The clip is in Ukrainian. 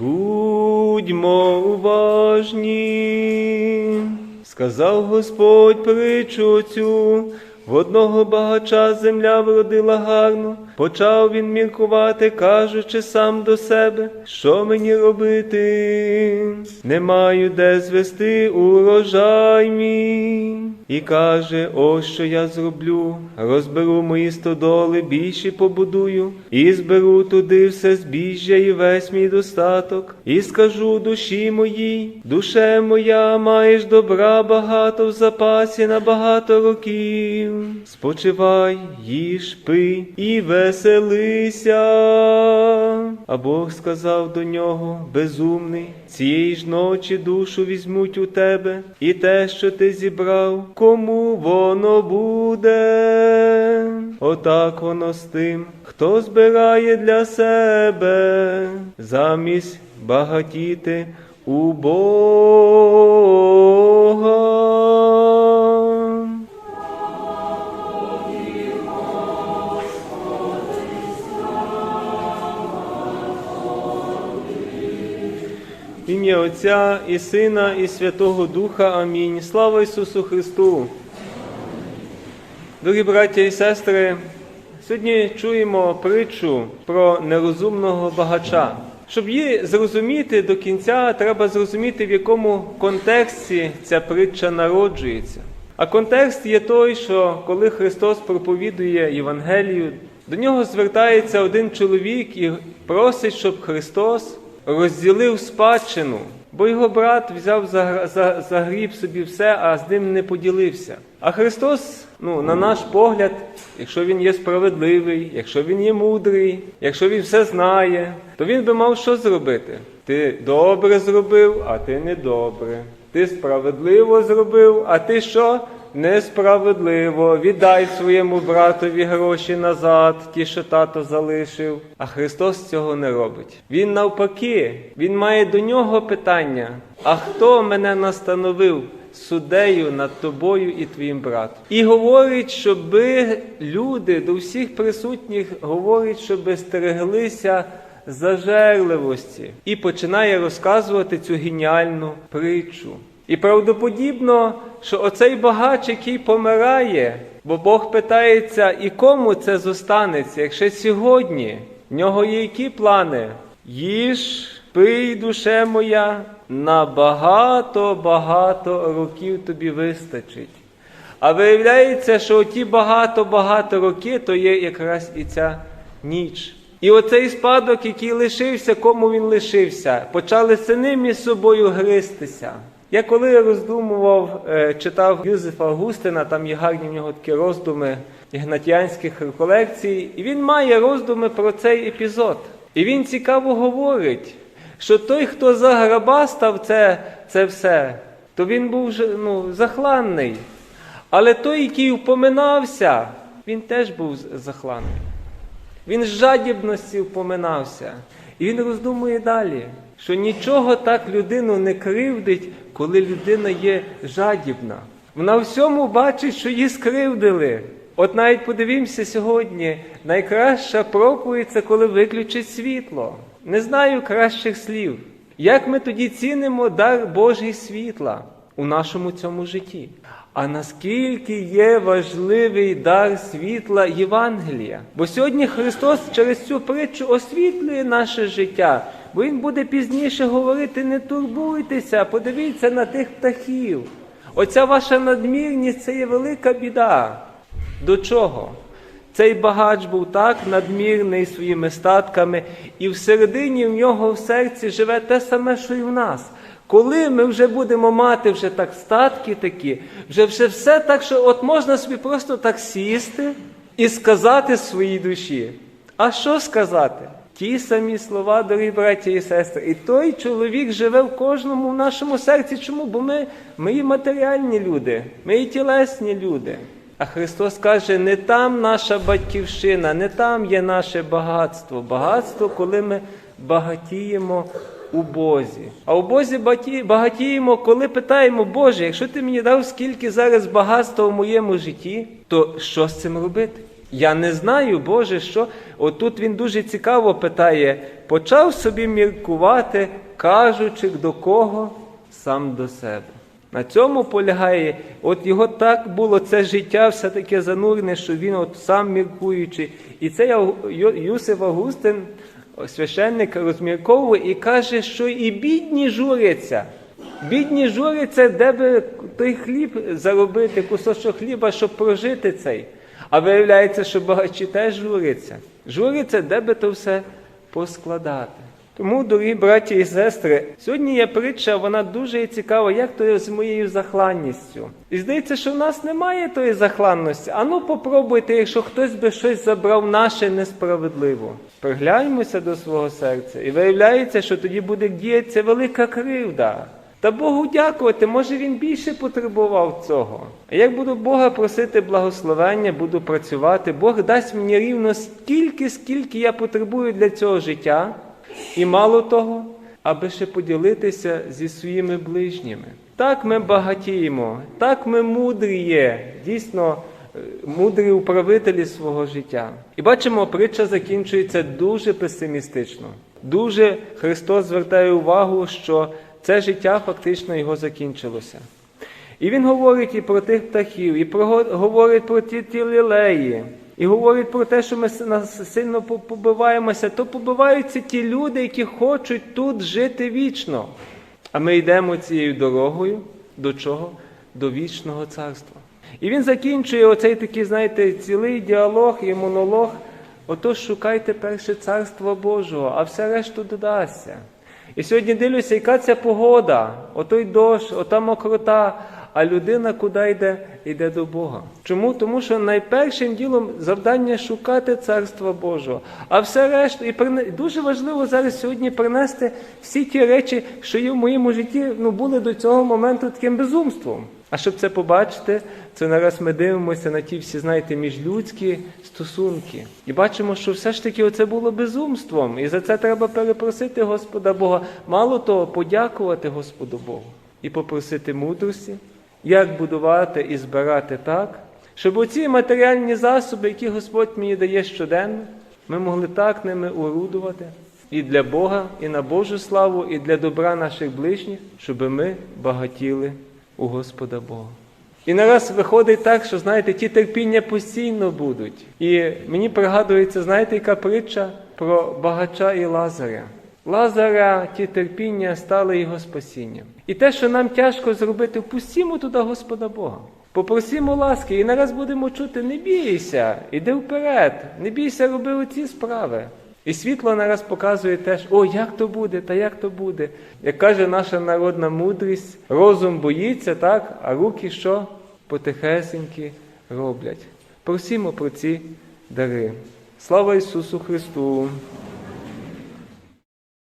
Будьмо уважні, сказав Господь притчу цю. В одного багача земля вродила гарно, почав він міркувати, кажучи сам до себе, що мені робити? Не маю де звести урожай мій. І каже, ось що я зроблю, розберу мої стодоли, більші побудую, і зберу туди все збіжжя і весь мій достаток, і скажу душі моїй, душе моя, маєш добра багато в запасі на багато років. Спочивай, їж, пий і веселися. А Бог сказав до нього, безумний, цієї ж ночі душу візьмуть у тебе, і те, що ти зібрав, кому воно буде? Отак воно з тим, хто збирає для себе, замість багатіти у Бога. Отця і Сина, і Святого Духа. Амінь. Слава Ісусу Христу! Дорогі браття і сестри, сьогодні чуємо притчу про нерозумного багача. Щоб її зрозуміти до кінця, треба зрозуміти, в якому контексті ця притча народжується. А контекст є той, що коли Христос проповідує Євангелію, до нього звертається один чоловік і просить, щоб Христос розділив спадщину, бо його брат взяв за, за, загріб собі все, а з ним не поділився. А Христос, ну, на наш погляд, якщо він є справедливий, якщо він є мудрий, якщо він все знає, то він би мав що зробити? Ти добре зробив, а ти недобре. Ти справедливо зробив, а ти що? Несправедливо. Віддай своєму братові гроші назад, ті, що тато залишив. А Христос цього не робить. Він навпаки, він має до нього питання: а хто мене настановив? Судею над тобою і твоїм братом. І говорить, щоби люди до всіх присутніх говорить, щоби стереглися зажерливості. І починає розказувати цю геніальну притчу. І правдоподібно, що оцей багач, який помирає, бо Бог питається, і кому це зостанеться, якщо сьогодні в нього є які плани? Їж, пий, душе моя, на багато-багато років тобі вистачить. А виявляється, що ті багато-багато роки, то є якраз і ця ніч. І оцей спадок, який лишився, кому він лишився, почали сини між собою гристися. Я коли роздумував, е, читав Юзефа Августина, там є гарні в нього такі роздуми ігнатіанських реколекцій, і він має роздуми про цей епізод. І він цікаво говорить, що той, хто заграбастав це, це все, то він був ну, захланний. Але той, який впоминався, він теж був захланний. Він з жадібності впоминався. І він роздумує далі, що нічого так людину не кривдить, коли людина є жадібна. Вона всьому бачить, що її скривдили. От навіть подивімося сьогодні, найкраща проповідь це коли виключить світло. Не знаю кращих слів. Як ми тоді цінимо дар Божий світла у нашому цьому житті? А наскільки є важливий дар світла Євангелія? Бо сьогодні Христос через цю притчу освітлює наше життя, бо Він буде пізніше говорити: не турбуйтеся, подивіться на тих птахів. Оця ваша надмірність це є велика біда. До чого? Цей багач був так надмірний своїми статками, і всередині в нього в серці живе те саме, що і в нас. Коли ми вже будемо мати вже так статки такі, вже, вже все так, що от можна собі просто так сісти і сказати своїй душі. А що сказати? Ті самі слова, дорогі браті і сестри. І той чоловік живе в кожному в нашому серці. Чому? Бо ми, ми і матеріальні люди, ми і тілесні люди. А Христос каже, не там наша батьківщина, не там є наше багатство. Багатство, коли ми багатіємо у Бозі. А у Бозі багатіємо, коли питаємо, Боже, якщо ти мені дав скільки зараз багатства в моєму житті, то що з цим робити? Я не знаю, Боже, що. Отут він дуже цікаво питає: почав собі міркувати, кажучи до кого? Сам до себе. На цьому полягає, от його так було це життя все таке занурене, що він от сам міркуючи. І цей Юсиф Августин, священник, розмірковує і каже, що і бідні журяться. Бідні журяться, де би той хліб заробити, кусочок хліба, щоб прожити цей. А виявляється, що багачі теж журяться. Журяться, де би то все поскладати. Тому, дорогі браті і сестри, сьогодні є притча, вона дуже цікава, як то з моєю захланністю. І здається, що в нас немає тої захланності. А ну попробуйте, якщо хтось би щось забрав наше несправедливо. Пригляньмося до свого серця, і виявляється, що тоді буде діятися велика кривда. Та Богу дякувати, може він більше потребував цього. А як буду Бога просити благословення, буду працювати, Бог дасть мені рівно стільки, скільки я потребую для цього життя, і мало того, аби ще поділитися зі своїми ближніми. Так ми багатіємо, так ми мудрі є, дійсно е, мудрі управителі свого життя. І бачимо, притча закінчується дуже песимістично. Дуже Христос звертає увагу, що це життя фактично його закінчилося. І він говорить і про тих птахів, і про, говорить про ті, ті лілеї, і говорить про те, що ми сильно побиваємося, то побиваються ті люди, які хочуть тут жити вічно. А ми йдемо цією дорогою до чого? До вічного царства. І він закінчує оцей такий, знаєте, цілий діалог і монолог. Отож шукайте перше царство Божого, а все решту додасться. І сьогодні дивлюся, яка ця погода, отой дощ, ота мокрота, а людина куди йде? Йде до Бога. Чому? Тому що найпершим ділом завдання шукати царства Божого. А все решту, і прине- дуже важливо зараз сьогодні принести всі ті речі, що є в моєму житті, ну були до цього моменту таким безумством. А щоб це побачити, це нараз ми дивимося на ті всі, знаєте, міжлюдські стосунки. І бачимо, що все ж таки оце було безумством. І за це треба перепросити Господа Бога. Мало того, подякувати Господу Богу і попросити мудрості, як будувати і збирати так, щоб оці матеріальні засоби, які Господь мені дає щоденно, ми могли так ними орудувати і для Бога, і на Божу славу, і для добра наших ближніх, щоб ми багатіли у Господа Бога. І нараз виходить так, що знаєте, ті терпіння постійно будуть. І мені пригадується, знаєте, яка притча про багача і Лазаря. Лазаря ті терпіння стали його спасінням. І те, що нам тяжко зробити, впустімо туди Господа Бога. Попросімо ласки, і нараз будемо чути, не бійся, іди вперед, не бійся, роби оці справи. І світло нараз показує теж, о, як то буде, та як то буде. Як каже наша народна мудрість, розум боїться, так, а руки що? потихесенькі роблять. Просімо про ці дари. Слава Ісусу Христу!